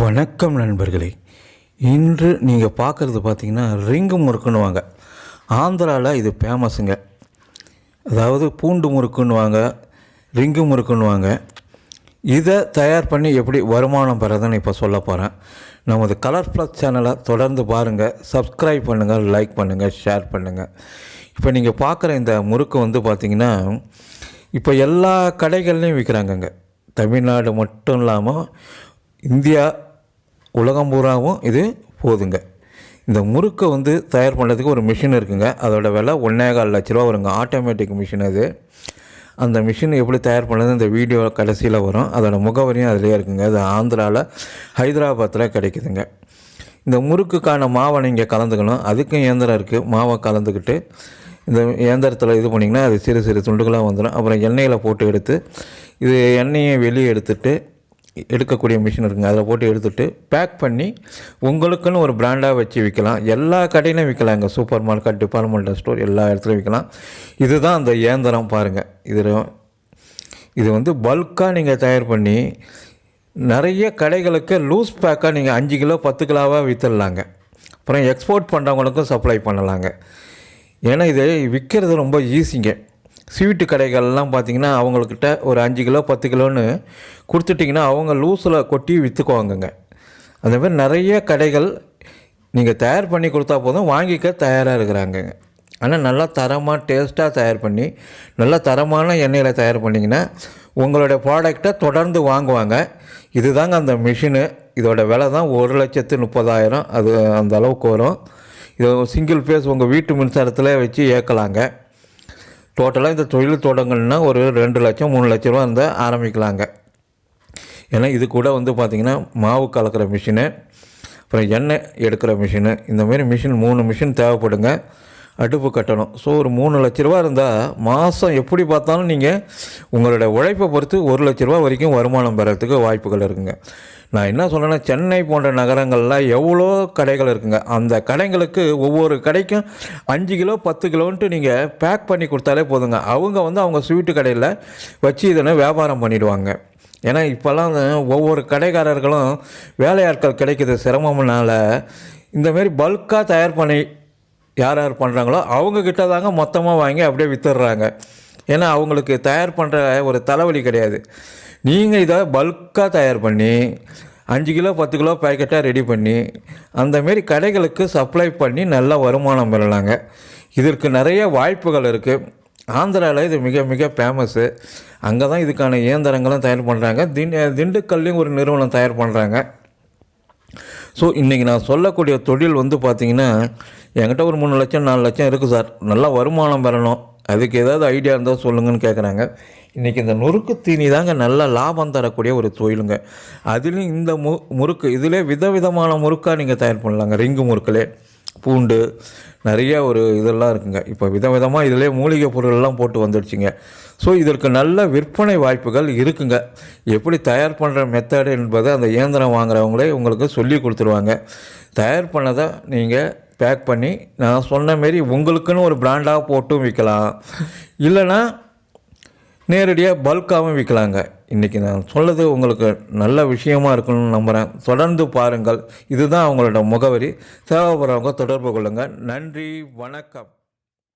வணக்கம் நண்பர்களே. இன்று நீங்கள் பார்க்குறது பார்த்தீங்கன்னா ரிங்கு முறுக்குன்னுவாங்க. ஆந்திராவில் இது ஃபேமஸுங்க அதாவது பூண்டு முறுக்குன்னுவாங்க ரிங்கு முறுக்குன்னுவாங்க. இதை தயார் பண்ணி எப்படி வருமானம் பெறதுன்னு இப்போ சொல்ல போகிறேன் நமது கலர் ப்ளஸ் சேனலை தொடர்ந்து பாருங்கள் சப்ஸ்கிரைப் பண்ணுங்கள் லைக் பண்ணுங்கள் ஷேர் பண்ணுங்கள் இப்போ நீங்கள் பார்க்குற இந்த முறுக்கு வந்து பார்த்திங்கன்னா இப்போ எல்லா கடைகள்லையும் விற்கிறாங்கங்க தமிழ்நாடு மட்டும் இல்லாமல் இந்தியா உலகம் பூராவும் இது போதுங்க. இந்த முறுக்கை வந்து தயார் பண்ணுறதுக்கு ஒரு மிஷின் இருக்குங்க. அதோட விலை ஒன்றே கால் லட்ச ரூபா வருங்க. ஆட்டோமேட்டிக் மிஷின் அது. அந்த மிஷின் எப்படி தயார் பண்ணது இந்த வீடியோ கடைசியில் வரும். அதோட முகவரியும் அதிலே இருக்குங்க. அது ஆந்திராவில் ஹைதராபாத்தில் கிடைக்குதுங்க. இந்த முறுக்குக்கான மாவை நீங்கள் கலந்துக்கணும். அதுக்கும் இயந்திரம் இருக்குது மாவை கலந்துக்கிட்டு இந்த இயந்திரத்தில் இது பண்ணிங்கன்னா அது சிறு சிறு துண்டுகளாக வந்துடும். அப்புறம் எண்ணெயில் போட்டு எடுத்து இது எண்ணெயை வெளியே எடுத்துட்டு எடுக்கக்கூடிய மிஷின் இருக்குங்க. அதில் போட்டு எடுத்துட்டு பேக் பண்ணி உங்களுக்குன்னு ஒரு பிராண்டாக வச்சு விற்கலாம் எல்லா கடையிலையும் விற்கலாங்க சூப்பர் மார்க்கெட் டிபார்ட்மெண்டல் ஸ்டோர் எல்லா இடத்துலையும் விற்கலாம் இதுதான் அந்த இயந்திரம் பாருங்கள் இதில் இது வந்து பல்காக நீங்கள் தயார் பண்ணி நிறைய கடைகளுக்கு லூஸ் பேக்காக நீங்கள் அஞ்சு கிலோ பத்து கிலோவாக விற்றுடலாங்க அப்புறம் எக்ஸ்போர்ட் பண்ணுறவங்களுக்கும் சப்ளை பண்ணலாங்க. ஏன்னா இது விற்கிறது ரொம்ப ஈஸிங்க ஸ்வீட்டு கடைகள்லாம் பார்த்திங்கன்னா அவங்கக்கிட்ட ஒரு அஞ்சு கிலோ பத்து கிலோன்னு கொடுத்துட்டிங்கன்னா அவங்க லூஸில் கொட்டி விற்றுக்குவாங்கங்க அந்த மாதிரி நிறைய கடைகள் நீங்கள் தயார் பண்ணி கொடுத்தா போதும் வாங்கிக்க தயாராக இருக்கிறாங்கங்க. ஆனால் நல்லா தரமாக டேஸ்ட்டாக தயார் பண்ணி நல்லா தரமான எண்ணெயில் தயார் பண்ணிங்கன்னா உங்களோட ப்ராடக்டை தொடர்ந்து வாங்குவாங்க. இதுதாங்க அந்த மிஷினு. இதோட விலை தான் ஒரு லட்சத்து முப்பதாயிரம். அது அந்த அளவுக்கு வரும். இது சிங்கிள் ஃபேஸ் உங்கள் வீட்டு மின்சாரத்தில் வச்சு ஏற்கலாங்க டோட்டலாக இந்த தொழில் தொடங்கணுன்னா ஒரு ரெண்டு லட்சம் மூணு லட்ச ரூபா இருந்தால் ஆரம்பிக்கலாங்க. ஏன்னா இது கூட வந்து பார்த்திங்கன்னா மாவு கலக்கிற மிஷினு அப்புறம் எண்ணெய் எடுக்கிற மிஷினு இந்தமாரி மிஷின் மூணு மிஷின் தேவைப்படுங்க. அடுப்பு கட்டணும். ஸோ ஒரு மூணு லட்ச ரூபா இருந்தால் மாதம் எப்படி பார்த்தாலும் நீங்கள் உங்களோட உழைப்பை பொறுத்து ஒரு லட்ச ரூபா வரைக்கும் வருமானம் பெறத்துக்கு வாய்ப்புகள் இருக்குங்க. நான் என்ன சொல்கிறேன்னா சென்னை போன்ற நகரங்களில் எவ்வளோ கடைகள் இருக்குங்க. அந்த கடைங்களுக்கு ஒவ்வொரு கடைக்கும் அஞ்சு கிலோ பத்து கிலோன்ட்டு நீங்கள் பேக் பண்ணி கொடுத்தாலே போதுங்க. அவங்க வந்து அவங்க ஸ்வீட்டு கடையில் வச்சு இதனை வியாபாரம் பண்ணிடுவாங்க. ஏன்னா இப்போல்லாம் ஒவ்வொரு கடைக்காரர்களும் வேலையாட்கள் கிடைக்கிறது சிரமம்னால இந்தமாரி பல்காக தயார் பண்ணி யார் யார் பண்ணுறாங்களோ அவங்கக்கிட்ட தாங்க மொத்தமாக வாங்கி அப்படியே வித்துடுறாங்க. ஏன்னா அவங்களுக்கு தயார் பண்ணுற ஒரு தலைவலி கிடையாது. நீங்கள் இதை பல்காக தயார் பண்ணி அஞ்சு கிலோ பத்து கிலோ பேக்கெட்டாக ரெடி பண்ணி அந்தமாரி கடைகளுக்கு சப்ளை பண்ணி நல்லா வருமானம் பெறலாங்க. இதற்கு நிறைய வாய்ப்புகள் இருக்குது ஆந்திராவில் இது மிக மிக ஃபேமஸ்ஸு அங்கே தான் இதுக்கான இயந்திரங்களும் தயார் பண்ணுறாங்க திண் திண்டுக்கல்லையும் ஒரு நிறுவனம் தயார் பண்ணுறாங்க ஸோ இன்றைக்கி நான் சொல்லக்கூடிய தொழில் வந்து பார்த்திங்கன்னா என்கிட்ட ஒரு மூணு லட்சம் நாலு லட்சம் இருக்குது சார். நல்லா வருமானம் பெறணும் அதுக்கு ஏதாவது ஐடியா இருந்தால் சொல்லுங்கன்னு கேட்குறாங்க இன்றைக்கி இந்த நொறுக்கு தீனி தாங்க நல்ல லாபம் தரக்கூடிய ஒரு தொழிலுங்க. அதுலேயும் இந்த மு முறுக்கு இதிலே விதவிதமான முறுக்காக நீங்கள் தயார் பண்ணலாங்க. ரிங்கு முறுக்கிலே. பூண்டு நிறைய ஒரு இதெல்லாம் இருக்குங்க. இப்போ விதவிதமாக இதிலே மூலிகை பொருள்லாம் போட்டு வந்துடுச்சுங்க. ஸோ இதற்கு நல்ல விற்பனை வாய்ப்புகள் இருக்குங்க. எப்படி தயார் பண்ணுற மெத்தடு என்பதை அந்த இயந்திரம் வாங்குறவங்களே உங்களுக்கு சொல்லி கொடுத்துருவாங்க. தயார் பண்ணதை நீங்கள் பேக் பண்ணி நான் சொன்ன மாரி உங்களுக்குன்னு ஒரு பிராண்டாக போட்டும் விற்கலாம் இல்லைன்னா நேரடியாக பல்காகவும் விற்கலாங்க இன்றைக்கி நான் சொல்லது உங்களுக்கு நல்ல விஷயமா இருக்கணும்னு நம்புகிறேன் தொடர்ந்து பாருங்கள். இதுதான் அவங்களோட முகவரி. தேவைப்படுறவங்க தொடர்பு கொள்ளுங்கள் நன்றி வணக்கம்.